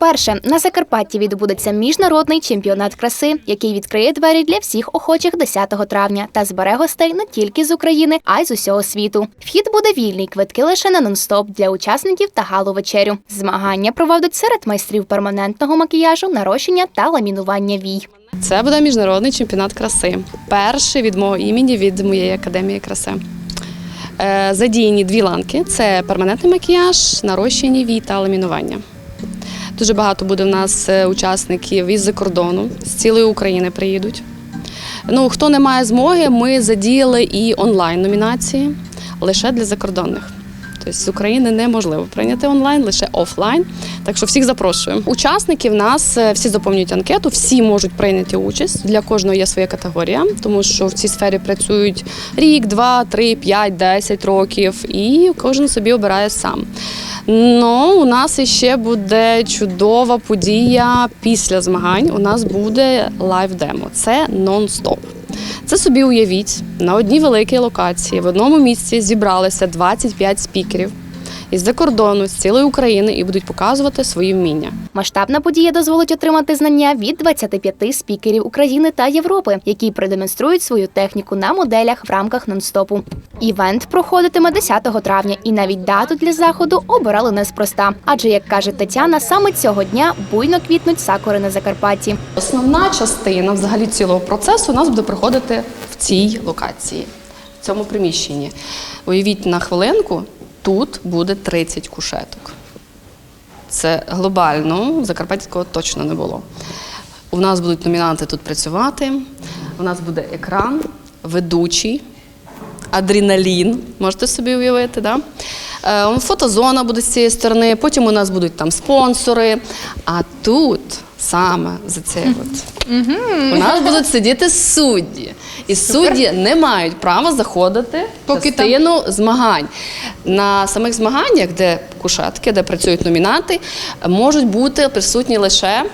Вперше на Закарпатті відбудеться міжнародний чемпіонат краси, який відкриє двері для всіх охочих 10 травня та збере гостей не тільки з України, а й з усього світу. Вхід буде вільний, квитки лише на нон-стоп для учасників та галу вечерю. Змагання проводять серед майстрів перманентного макіяжу, нарощення та ламінування вій. Це буде міжнародний чемпіонат краси. Перший від мого імені від моєї академії краси. Е, Задіяні дві ланки: це перманентний макіяж, нарощення вій та ламінування. Дуже багато буде в нас е, учасників із-за кордону, з цілої України приїдуть. Ну, хто не має змоги, ми задіяли і онлайн номінації лише для закордонних. Тобто з України неможливо прийняти онлайн, лише офлайн. Так що всіх запрошуємо. Учасники в нас е, всі заповнюють анкету, всі можуть прийняти участь. Для кожного є своя категорія, тому що в цій сфері працюють рік, два, три, п'ять, десять років, і кожен собі обирає сам. Ну, у нас іще буде чудова подія після змагань. У нас буде лайв-демо. Це нон-стоп. Це собі уявіть, на одній великій локації в одному місці зібралися 25 спікерів із-за кордону, з цілої України і будуть показувати свої вміння. Масштабна подія дозволить отримати знання від 25 спікерів України та Європи, які продемонструють свою техніку на моделях в рамках нон-стопу. Івент проходитиме 10 травня, і навіть дату для заходу обирали неспроста. Адже, як каже Тетяна, саме цього дня буйно квітнуть сакури на Закарпатті. Основна частина взагалі цілого процесу у нас буде проходити в цій локації, в цьому приміщенні. Уявіть на хвилинку, тут буде 30 кушеток. Це глобально, в Закарпатського точно не було. У нас будуть номінанти тут працювати. У нас буде екран, ведучий, адреналін, можете собі уявити, да? Е, Фотозона буде з цієї сторони, потім у нас будуть там спонсори. А тут саме за це от, у нас будуть сидіти судді. І судді не мають права заходити в частину змагань. На самих змаганнях, де кушетки, де працюють номінати, можуть бути присутні лише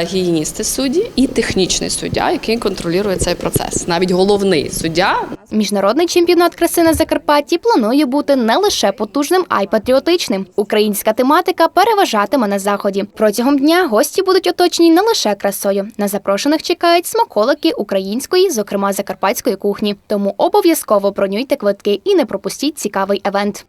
гігієністи судді і технічний суддя, який контролює цей процес. Навіть головний суддя Міжнародний чемпіонат краси на Закарпатті планує бути не лише потужним, а й патріотичним. Українська тематика переважатиме на заході. Протягом дня гості будуть оточені не лише красою. На запрошених чекають смаколики української, зокрема закарпатської кухні. Тому обов'язково бронюйте квитки і не пропустіть цікавий евент.